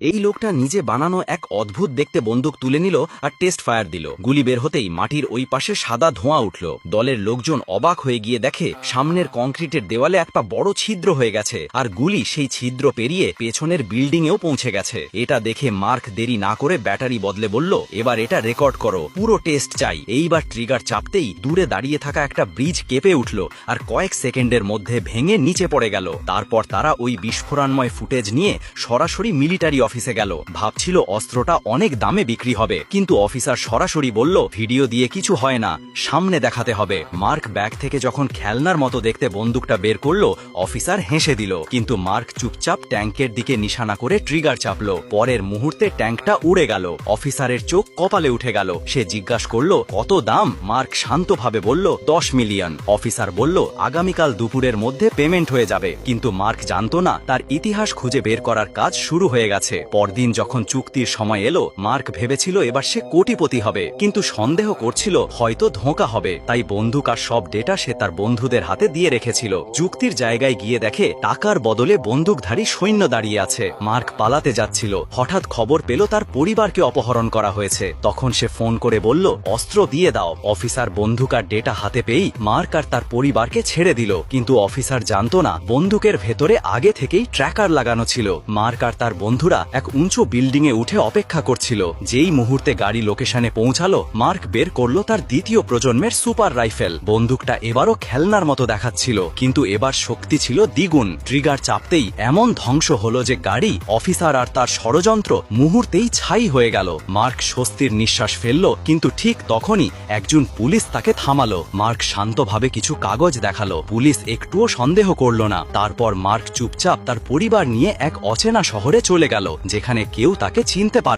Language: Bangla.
এই লোকটা নিজে বানানো এক অদ্ভুত দেখতে বন্দুক তুলে নিল আর টেস্ট ফায়ার দিল। গুলি বের হতেই মাটির ওই পাশে সাদা ধোঁয়া উঠল। দলের লোকজন অবাক হয়ে গিয়ে দেখে, সামনের কংক্রিটের দেওয়ালে একটা বড় ছিদ্র হয়ে গেছে আর গুলি সেই ছিদ্র পেরিয়ে পেছনের বিল্ডিংয়েও পৌঁছে গেছে। এটা দেখে মার্ক দেরি না করে ব্যাটারি বদলে বলল, এবার এটা রেকর্ড করো, পুরো টেস্ট চাই। এইবার ট্রিগার চাপতেই দূরে দাঁড়িয়ে থাকা একটা ব্রিজ কেঁপে উঠল আর কয়েক সেকেন্ডের মধ্যে ভেঙে নিচে পড়ে গেল। তারপর তারা ওই বিস্ফোরণময় ফুটেজ নিয়ে সরাসরি মিলিটারি অফিসে গেল। ভাবছিল অস্ত্রটা অনেক দামে বিক্রি হবে। কিন্তু অফিসার সরাসরি বলল, ভিডিও দিয়ে কিছু হয় না, সামনে দেখাতে হবে। মার্ক ব্যাগ থেকে যখন খেলনার মতো দেখতে বন্দুকটা বের করল, অফিসার হেসে দিল। কিন্তু মার্ক চুপচাপ ট্যাঙ্কের দিকে নিশানা করে ট্রিগার চাপলো। পরের মুহূর্তে ট্যাঙ্কটা উড়ে গেল। অফিসারের চোখ কপালে উঠে গেল। সে জিজ্ঞাসা করল, কত দাম? মার্ক শান্তভাবে বলল, দশ মিলিয়ন। অফিসার বলল, আগামীকাল দুপুরের মধ্যে পেমেন্ট হয়ে যাবে। কিন্তু মার্ক জানতো না, তার ইতিহাস খুঁজে বের করার কাজ শুরু হয়ে গেছে। পরদিন যখন চুক্তির সময় এলো, মার্ক ভেবেছিল এবার সে কোটিপতি হবে। কিন্তু সন্দেহ করছিল, হয়তো ধোঁকা হবে। তাই বন্দুক আর সব ডেটা সে তার বন্ধুদের হাতে দিয়ে রেখেছিল। চুক্তির জায়গায় গিয়ে দেখে, টাকার বদলে বন্দুকধারী সৈন্য দাঁড়িয়ে আছে। মার্ক পালাতে যাচ্ছিল। হঠাৎ খবর পেল তার পরিবারকে অপহরণ করা হয়েছে। তখন সে ফোন করে বলল, অস্ত্র দিয়ে দাও। অফিসার বন্দুক আর ডেটা হাতে পেয়েই মার্ক আর তার পরিবারকে ছেড়ে দিল। কিন্তু অফিসার জানতো না, বন্দুকের ভেতরে আগে থেকেই ট্র্যাকার লাগানো ছিল। মার্ক আর তার বন্ধুরা এক উঁচু বিল্ডিং এ উঠে অপেক্ষা করছিল। যেই মুহূর্তে গাড়ি লোকেশনে পৌঁছালো, মার্ক বের করল তার দ্বিতীয় প্রজন্মের সুপার রাইফেল। বন্দুকটা এবারও খেলনার মতো দেখাচ্ছিল, কিন্তু এবার শক্তি ছিল দ্বিগুণ। ট্রিগার চাপতেই এমন ধ্বংস হলো যে গাড়ি, অফিসার আর তার ষড়যন্ত্র মুহূর্তেই ছাই হয়ে গেল। মার্ক স্বস্তির নিঃশ্বাস ফেলল, কিন্তু ঠিক তখনই একজন পুলিশ তাকে থামালো। মার্ক শান্তভাবে কিছু কাগজ দেখাল। পুলিশ একটুও সন্দেহ করল না। তারপর মার্ক চুপচাপ তার পরিবার নিয়ে এক অচেনা শহরে চলে গেল। যেখানে কেউ তাকে চিনতে পারে